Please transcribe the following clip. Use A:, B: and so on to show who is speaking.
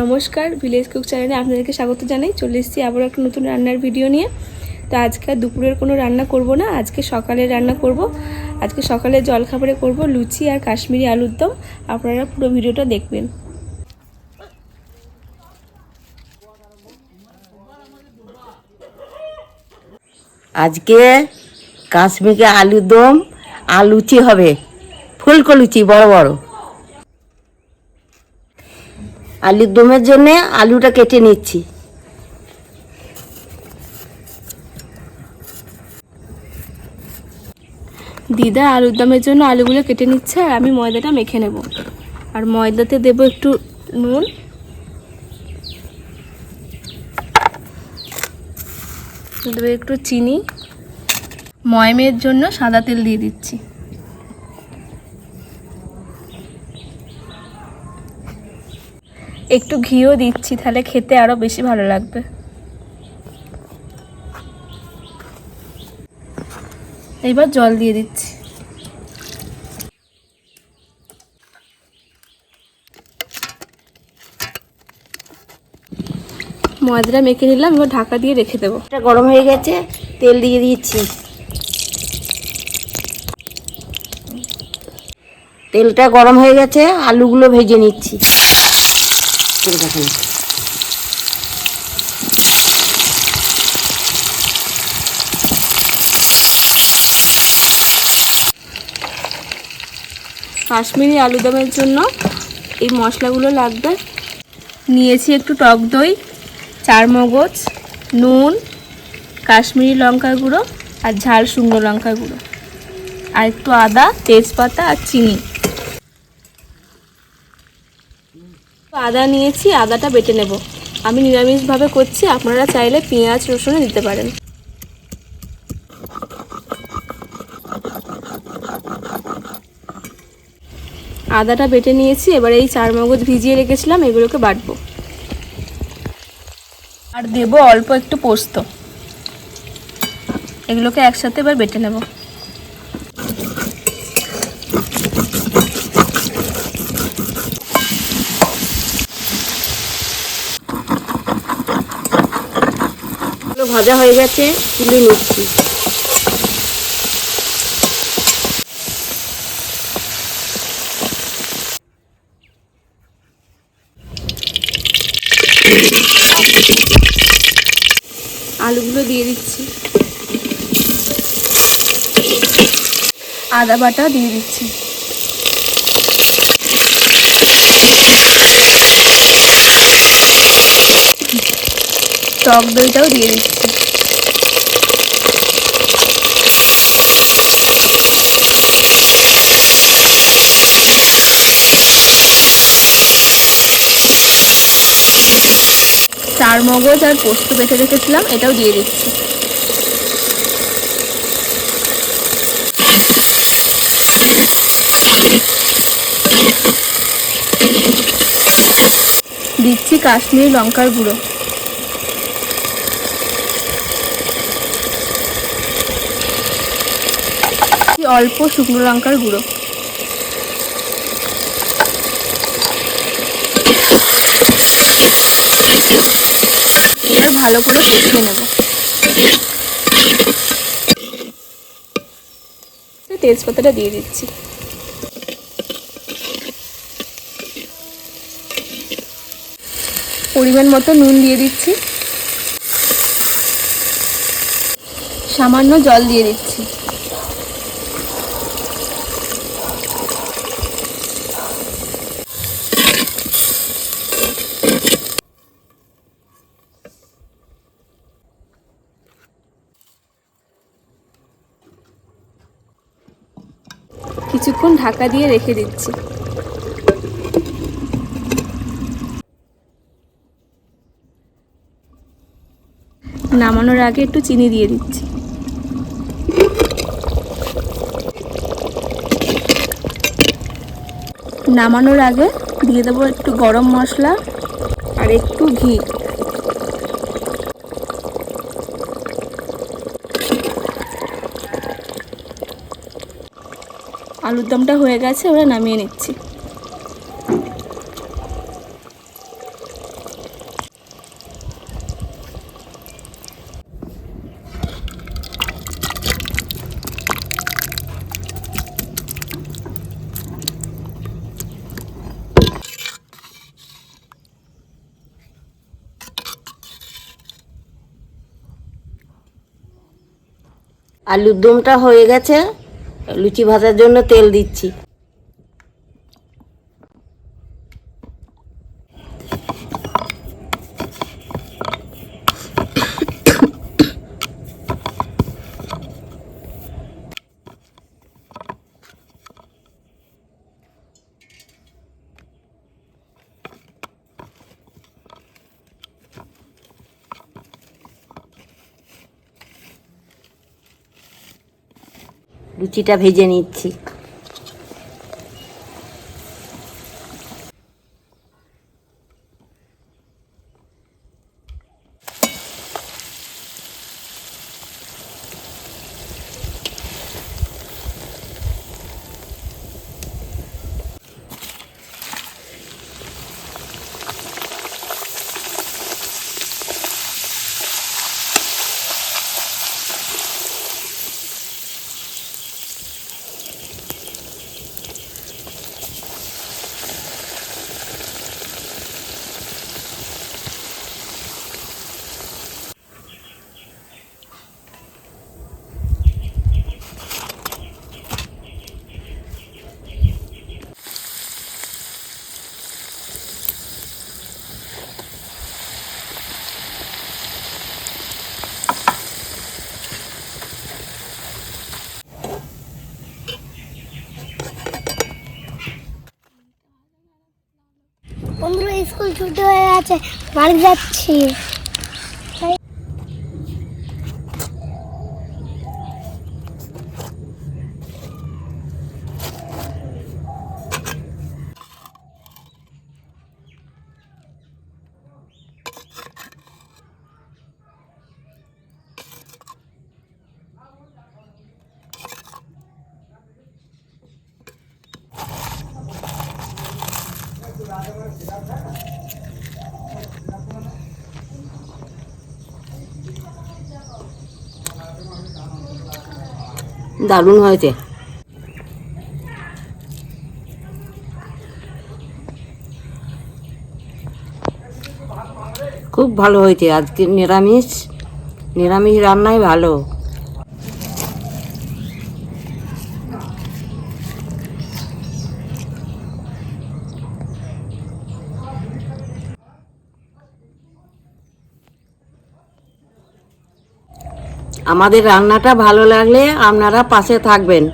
A: নমস্কার, village cook চ্যানেলে আপনাদেরকে স্বাগত জানাই। চলে এসেছি আবার একটা নতুন রান্নার ভিডিও নিয়ে। তো আজকে দুপুরের কোনো রান্না করব না, আজকে সকালে রান্না করব। আজকে সকালে জলখাবারে করব লুচি আর কাশ্মীরি আলুর দম। আপনারা পুরো ভিডিওটা দেখবেন।
B: আজকে কাশ্মীরি আলুর দম আর লুচি হবে। ফুলকো লুচি, বড় বড়। আলুর দমের জন্য আলুটা কেটে নিচ্ছি।
A: দিদা আলুর দমের জন্য আলুগুলো কেটে নিচ্ছে, আর আমি ময়দাটা মেখে নেব। আর ময়দাতে দেব একটু নুন। দেবো একটু চিনি। ময়মের জন্য সাদা তেল দিয়ে দিচ্ছি। একটু ঘিও দিচ্ছি, তাহলে খেতে আরও বেশি ভালো লাগবে। এবার জল দিয়ে দিচ্ছি। ময়দাটা মেখে নিলাম, এবার ঢাকা দিয়ে রেখে দেবো।
B: এটা গরম হয়ে গেছে, তেল দিয়ে দিচ্ছি। তেলটা গরম হয়ে গেছে, আলুগুলো ভেজে নিচ্ছি। তেল দেখেন
A: কাশ্মীরি আলুদমের জন্য এই মশলাগুলো লাগবে। নিয়েছি একটু টক দই চার মগজ নুন, কাশ্মীরি লঙ্কার গুঁড়ো আর ঝাল শুকনো লঙ্কার গুঁড়ো। আর একটু আদা, তেজপাতা আর চিনি। আদা নিয়েছি, আদাটা বেটে নেব। আমি নিরামিষভাবে করছি, আপনারা চাইলে পেঁয়াজ, রসুনও দিতে পারেন। আদাটা বেটে নিয়েছি, এবার এই চার মগজ ভিজিয়ে রেখেছিলাম, এগুলোকে বাটবো। আর দেব অল্প একটু পোস্ত। এগুলোকে একসাথে এবার বেটে নেব।
B: ভাজা হয়ে গেছে, তুলে নিচ্ছি।
A: আলুগুলো দিয়ে দিচ্ছি। আদা বাটাও দিয়ে দিচ্ছি। টক দইটাও দিয়ে দিচ্ছি চার মগজ আর পোস্ত বেটে রেখেছিলাম, এটাও দিয়ে দিচ্ছি। দিচ্ছি কাশ্মীরি লঙ্কার গুঁড়ো। অল্প শুকনো লঙ্কার গুঁড়ো। এবার ভালো করে কষিয়ে নেব। তেজপাতাটা দিয়ে দিচ্ছি। পরিমাণ মতো নুন দিয়ে দিচ্ছি। সামান্য জল দিয়ে দিচ্ছি। কিছুক্ষণ ঢাকা দিয়ে রেখে দিচ্ছি। নামানোর আগে একটু চিনি দিয়ে দিচ্ছি। নামানোর আগে দিয়ে দেবো একটু গরম মশলা আর একটু ঘি। আলুর দমটা হয়ে গেছে ওরা নামিয়ে নিচ্ছি।
B: আলুর দমটা হয়ে গেছে। লুচি ভাজার জন্য তেল দিচ্ছি। লুচিটা ভেজে নিচ্ছি।
C: বন্ধুরা স্কুল ছুটি হয়ে গেছে বাড়ি যাচ্ছি।
B: দারুণ হয়েছে। খুব ভালো হয়েছে আজকে নিরামিষ। নিরামিষ রান্নাই ভালো। আমাদের রান্নাটা ভালো লাগলে আপনারা পাশে থাকবেন।